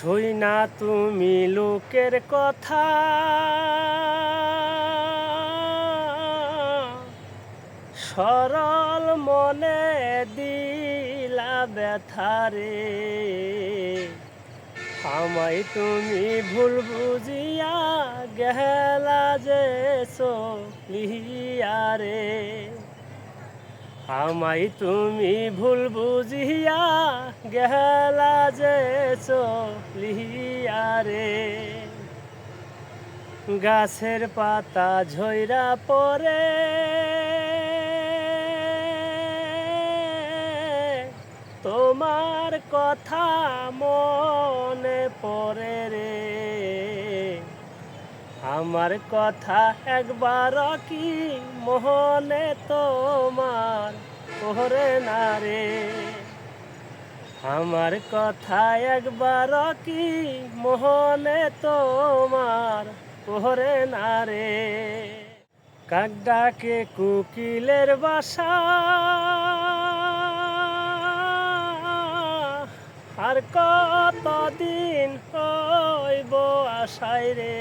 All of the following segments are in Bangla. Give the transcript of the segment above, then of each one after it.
শুই না তুমি লোকের কথা। সরল মনে দিলা ব্যথারে আমায় তুমি ভুল বুঝিয়া গেলা যে লিহিয়ারে আমায় তুমি ভুল বুঝিয়া গেলা যে চলিয়া লিহিয়ারে গাছের পাতা ঝইরা পরে তোমার কথা মনে পড়ে রে। আমার কথা একবার কি মোহনে তোমার? পড়ে না রে। আমার কথা একবার কি মোহনে তোমার? পড়ে না রে। কাক ডাকে কুকিলের বাসা। আর কতদিন হইব আশায় রে?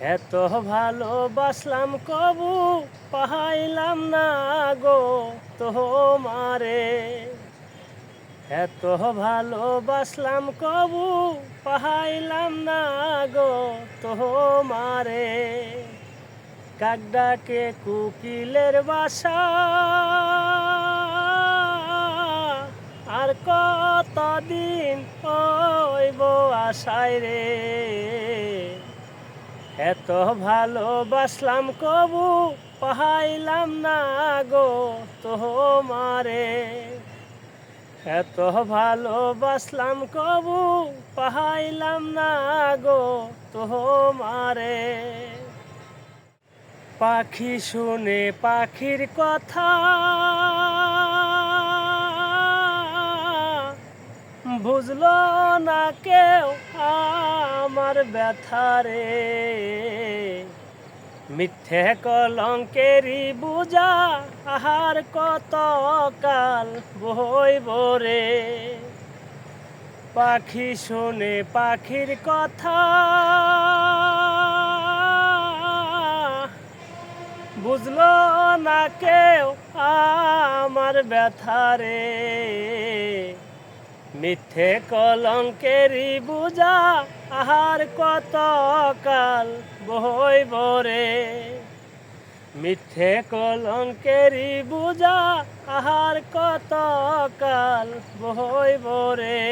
এত ভালোবাসলাম, কবু পাহাইলাম না গো তোমারে। এত ভালোবাসলাম, কবু পাহাইলাম না গো তোমারে। কাক ডাকে কুকিলের বাসা কতদিন হইব আশায় রে? এত ভালোবাসলাম কবু পাহাইলাম না গো তোমারে। এত ভালোবাসলাম কবু পাহাইলাম না গো তোমারে। পাখি শুনে পাখির কথা বুঝলো না কেউ আমার ব্যথারে মিথ্যে কলঙ্কেরই বুঝা আহার কত কাল বই বরে পাখি শুনে পাখির কথা বুঝলো না কেউ আমার ব্যথারে মিথ্যে কলঙ্কেরই বুঝা আহার কত কাল বই বরে মিথ্যে কলঙ্কেরই বুঝা আহার কত কাল বই বরে